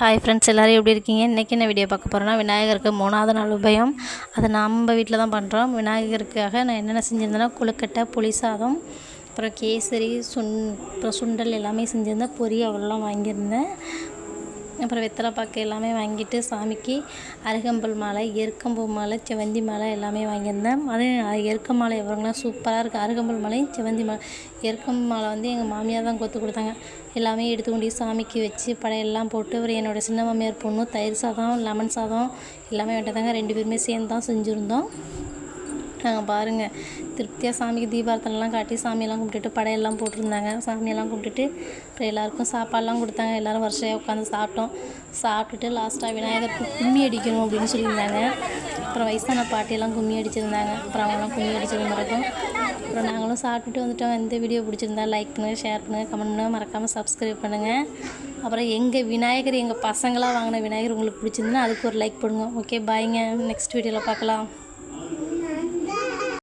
Hi friends எல்லோரும் எப்படி இருக்கீங்க? இன்றைக்கி என்ன வீடியோ பார்க்க போகிறேன்னா விநாயகருக்கு மூணாவது நாள் உபயம். அதை நம்ம வீட்டில் தான் பண்ணுறோம் விநாயகருக்காக நான் என்னென்ன செஞ்சுருந்தேன்னா கொழுக்கட்டை புளி சாதம் அப்புறம் கேசரி சுண் அப்புறம் சுண்டல் எல்லாமே செஞ்சுருந்தேன். பொரி அவ்வளோலாம் வாங்கியிருந்தேன். அப்புறம் வெத்தலை பாக்கு எல்லாமே வாங்கிட்டு சாமிக்கு அருகம்புல் மாலை எருக்கம்பூ மாலை செவந்தி மாலை எல்லாமே வாங்கியிருந்தேன். அதே எருக்க மாலை எவ்வளோங்களா சூப்பராக இருக்குது அருகம்புல் மாலையும் செவந்தி மாலை. எருக்கம் மாலை வந்து எங்கள் மாமியார் தான் கொத்து கொடுத்தாங்க. எல்லாமே எடுத்து கொண்டு சாமிக்கு வச்சு படையெல்லாம் போட்டு அப்புறம் என்னோடய சின்ன மாமியார் பொண்ணு தயிர் சாதம் லெமன் சாதம் எல்லாமே வேண்டதாங்க ரெண்டு பேருமே சேர்ந்து தான் செஞ்சுருந்தோம். நாங்கள் பாருங்கள் திருப்தியாக சாமிக்கு தீபாரத்தனெலாம் காட்டி சாமியெல்லாம் கும்பிட்டுட்டு படையெல்லாம் போட்டிருந்தாங்க. சாமியெல்லாம் கும்பிட்டுட்டு அப்புறம் எல்லாேருக்கும் சாப்பாடெலாம் கொடுத்தாங்க. எல்லோரும் வருஷையாக உட்காந்து சாப்பிட்டோம். சாப்பிட்டுட்டு லாஸ்ட்டாக விநாயகருக்கு கும்மி அடிக்கணும் அப்படின்னு சொல்லியிருந்தாங்க. அப்புறம் வயசான பாட்டியெல்லாம் கும்மி அடிச்சிருந்தாங்க. அப்புறம் அவங்களாம் கும்மி அடிச்சது மறக்கும். அப்புறம் நாங்களும் சாப்பிட்டுட்டு வந்துட்டோம். இந்த வீடியோ பிடிச்சிருந்தா லைக் பண்ணுங்கள் ஷேர் பண்ணுங்கள் கமெண்ட் பண்ணுங்கள் மறக்காமல் சப்ஸ்கிரைப் பண்ணுங்கள் அப்புறம் எங்கள் விநாயகர் எங்கள் பசங்களாக வாங்கின விநாயகர் உங்களுக்கு பிடிச்சிருந்துன்னா அதுக்கு ஒரு லைக் பண்ணுங்க ஓகே பாய்ங்க நெக்ஸ்ட் வீடியோவில் பார்க்கலாம்.